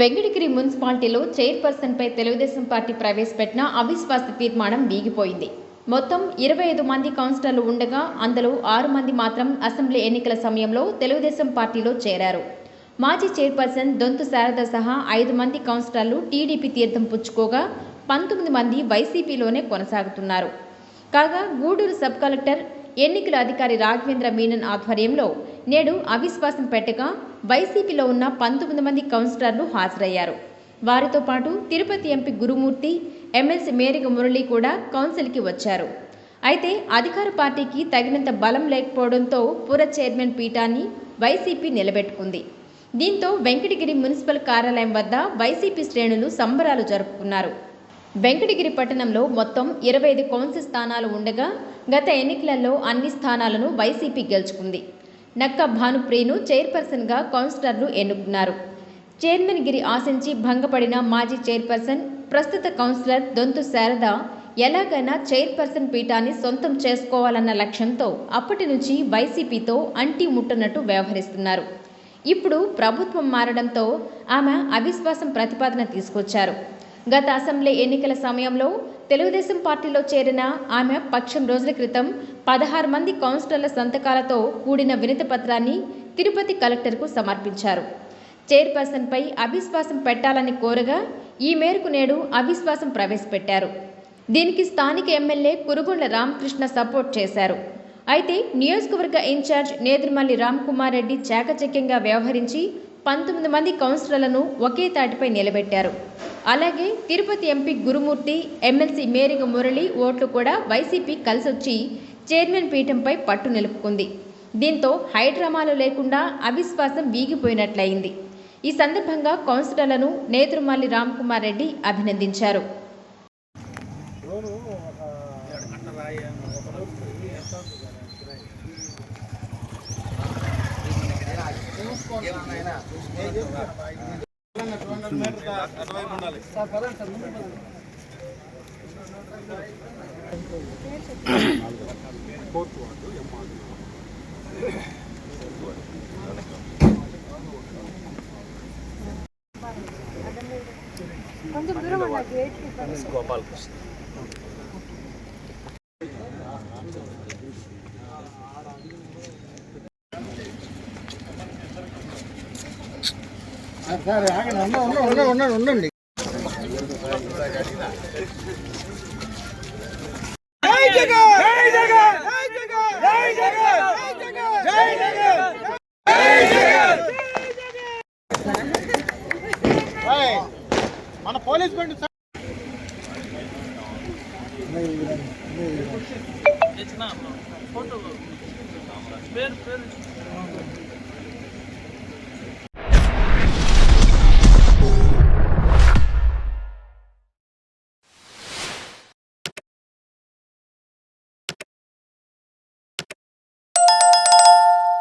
వెంకటగిరి మున్సిపాలిటీలో చైర్పర్సన్పై తెలుగుదేశం పార్టీ ప్రవేశపెట్టిన అవిశ్వాస తీర్మానం వీగిపోయింది. మొత్తం ఇరవై ఐదు మంది కౌన్సిలర్లు ఉండగా అందులో ఆరు మంది మాత్రం అసెంబ్లీ ఎన్నికల సమయంలో తెలుగుదేశం పార్టీలో చేరారు. మాజీ చైర్పర్సన్ దొంతు శారద సహా ఐదు మంది కౌన్సిలర్లు టీడీపీ తీర్థం పుచ్చుకోగా పంతొమ్మిది మంది వైసీపీలోనే కొనసాగుతున్నారు. కాగా గూడూరు సబ్ కలెక్టర్ ఎన్నికల అధికారి రాఘవేంద్ర మీనన్ ఆధ్వర్యంలో నేడు అవిశ్వాసం పెట్టగా వైసీపీలో ఉన్న పంతొమ్మిది మంది కౌన్సిలర్లు హాజరయ్యారు. వారితో పాటు తిరుపతి ఎంపీ గురుమూర్తి ఎమ్మెల్సీ మేరిగ మురళి కూడా కౌన్సిల్కి వచ్చారు. అయితే అధికార పార్టీకి తగినంత బలం లేకపోవడంతో పుర చైర్మన్ పీఠాన్ని వైసీపీ నిలబెట్టుకుంది. దీంతో వెంకటగిరి మున్సిపల్ కార్యాలయం వద్ద వైసీపీ శ్రేణులు సంబరాలు జరుపుకున్నారు. వెంకటగిరి పట్టణంలో మొత్తం ఇరవై ఐదు కౌన్సిల్ స్థానాలు ఉండగా గత ఎన్నికలలో అన్ని స్థానాలను వైసీపీ గెలుచుకుంది. నక్క భానుప్రియను చైర్పర్సన్గా కౌన్సిలర్లు ఎన్నుకున్నారు. చైర్మన్ గిరి ఆశించి భంగపడిన మాజీ చైర్పర్సన్ ప్రస్తుత కౌన్సిలర్ దొంతు శారద ఎలాగైనా చైర్పర్సన్ పీఠాన్ని సొంతం చేసుకోవాలన్న లక్ష్యంతో అప్పటి నుంచి వైసీపీతో అంటి ముట్టనట్టు వ్యవహరిస్తున్నారు. ఇప్పుడు ప్రభుత్వం మారడంతో ఆమె అవిశ్వాసం ప్రతిపాదన తీసుకొచ్చారు. గత అసెంబ్లీ ఎన్నికల సమయంలో తెలుగుదేశం పార్టీలో చేరిన ఆమె పక్షం రోజుల క్రితం పదహారు మంది కౌన్సిలర్ల సంతకాలతో కూడిన వినతి పత్రాన్ని తిరుపతి కలెక్టర్కు సమర్పించారు. చైర్పర్సన్పై అవిశ్వాసం పెట్టాలని కోరగా ఈ మేరకు నేడు అవిశ్వాసం ప్రవేశపెట్టారు. దీనికి స్థానిక ఎమ్మెల్యే కురుగుండ్ల రామకృష్ణ సపోర్ట్ చేశారు. అయితే నియోజకవర్గ ఇన్ఛార్జ్ నేదురుమల్లి రామ్కుమార్ రెడ్డి చాకచక్యంగా వ్యవహరించి పంతొమ్మిది మంది కౌన్సిలర్లను ఒకే తాటిపై నిలబెట్టారు. అలాగే తిరుపతి ఎంపీ గురుమూర్తి ఎమ్మెల్సీ మేరిగ మురళి ఓట్లు కూడా వైసీపీ కలిసొచ్చి చైర్మన్ పీఠంపై పట్టు నిలుపుకుంది. దీంతో హైడ్రామాలు లేకుండా అవిశ్వాసం వీగిపోయినట్లయింది. ఈ సందర్భంగా కౌన్సిలర్లను నేతృమల్లి రామ్కుమార్ రెడ్డి అభినందించారు. కొంచెం దూరం అన్న గేట్ గోపాలకృష్ణ ఉండండి మన పోలీస్ బండి సార్ ఫోటో. పేరు పేరు.